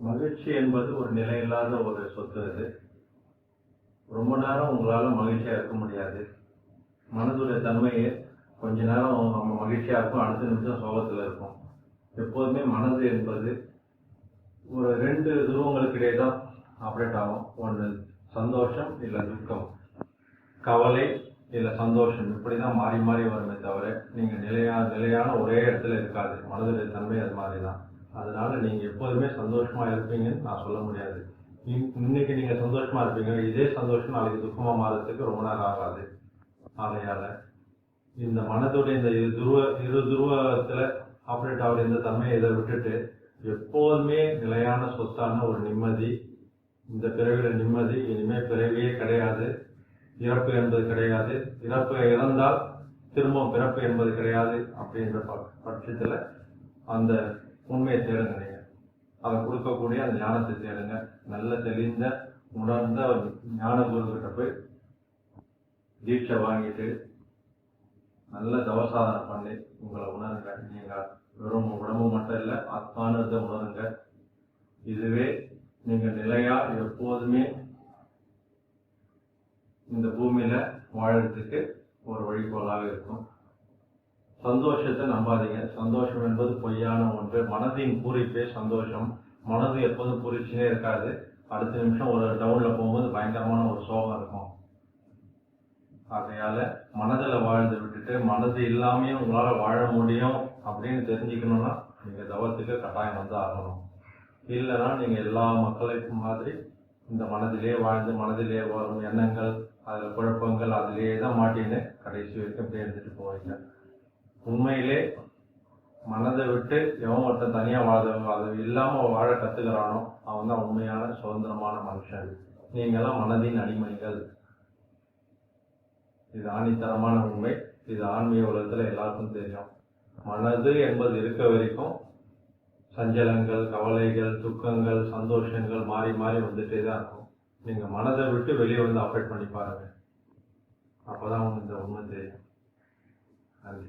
மகிழ்ச்சி என்பது ஒரு நிலையில்லாத ஒரு சொத்து அது. ரொம்ப நேரம் உங்களால் மகிழ்ச்சியாக இருக்க முடியாது. மனதுடைய தன்மையை கொஞ்ச நேரம் நம்ம மகிழ்ச்சியாக இருக்கும் அடுத்த நிமிஷம் சோகத்தில் இருக்கும் எப்போதுமே மனது என்பது ஒரு ரெண்டு துருவங்களுக்கு இடையே தான் ஆப்ரேட் ஆகும். ஒன்று சந்தோஷம் இல்லை துக்கம். கவலை இல்லை சந்தோஷம். இப்படி தான் மாறி மாறி வருமே தவிர நீங்கள் நிலையான நிலையான ஒரே இடத்துல இருக்காது. மனதுடைய தன்மை அது மாதிரி தான் அதனால நீங்கள் எப்போதுமே சந்தோஷமா இருப்பீங்கன்னு நான் சொல்ல முடியாது. இன்- இன்னைக்கு நீங்கள் சந்தோஷமா இருப்பீங்க. இதே சந்தோஷம் நாளைக்கு துக்கமாக மாறதுக்கு ரொம்ப நேரம் ஆகாது. ஆகையால இந்த மனத்துடைய இந்த இரு துருவ இரு துருவத்தில் ஆப்ரேட் ஆகிற இந்த தன்மையை இதை விட்டுட்டு எப்போதுமே நிலையான சொத்தான ஒரு நிம்மதி இந்த பிறவியில நிம்மதி இனிமே பிறவியே கிடையாது. இறப்பு என்பது கிடையாது. இறப்பு இறந்தால் திரும்பவும் பிறப்பு என்பது கிடையாது அப்படின்ற ப- பட்சத்துல அந்த உண்மையை தேடுங்க நீங்கள் அதை கொடுக்கக்கூடிய அந்த ஞானத்தை தேடுங்க. நல்ல தெளிந்த உணர்ந்த ஒரு ஞான குருக்கிட்ட போய் தீட்சை வாங்கிட்டு நல்ல தவசாதனை பண்ணி உங்களை உணருங்க. நீங்க வெறும் உடம்பு மட்டும் இல்லை ஆத்மானத்தை உணருங்க. இதுவே நீங்க நிலையா எப்போதுமே இந்த பூமியில வாழறதுக்கு ஒரு வழிகோலாக இருக்கும். சந்தோஷத்தை நம்பாதீங்க. சந்தோஷம் என்பது பொய்யான ஒன்று. மனதின் பூரிப்பே சந்தோஷம். மனது எப்போதும் பூரிச்சுனே இருக்காது. அடுத்த நிமிஷம் ஒரு டவுனில் போகும்போது பயங்கரமான ஒரு சோகம் இருக்கும். ஆகையால் மனதில் வாழ்ந்து விட்டுட்டு மனது இல்லாமையும் உங்களால் வாழ முடியும் அப்படின்னு தெரிஞ்சுக்கணும்னா நீங்கள் தவத்துக்கு கட்டாயம் வந்து ஆகணும். இல்லைன்னா நீங்கள் எல்லா மக்களுக்கும் மாதிரி இந்த மனதிலே வாழ்ந்து மனதிலே வரும் எண்ணங்கள் அதில் குழப்பங்கள் அதிலேயே தான் மாட்டின்னு கடைசி வரைக்கும் அப்படியே இருந்துட்டு போவீங்க. உண்மையிலே மனதை விட்டு எவன் ஒருத்தன் தனியாக வாழ அது இல்லாமல் வாழ கற்றுக்கிறானோ அவன் தான் உண்மையான சுதந்திரமான மனுஷன். நீங்களாம் மனதின் அடிமைகள். இது ஆணித்தரமான உண்மை. இது ஆன்மீக உலகத்தில் எல்லாருக்கும் தெரியும். மனது என்பது இருக்க வரைக்கும் சஞ்சலங்கள் கவலைகள் துக்கங்கள் சந்தோஷங்கள் மாறி மாறி வந்துட்டே தான் இருக்கும். நீங்கள் மனதை விட்டு வெளியே வந்து அப்டேட் பண்ணி பாருங்க. அப்பதான் உங்களுக்கு இந்த உண்மை தெரியும். நன்றி.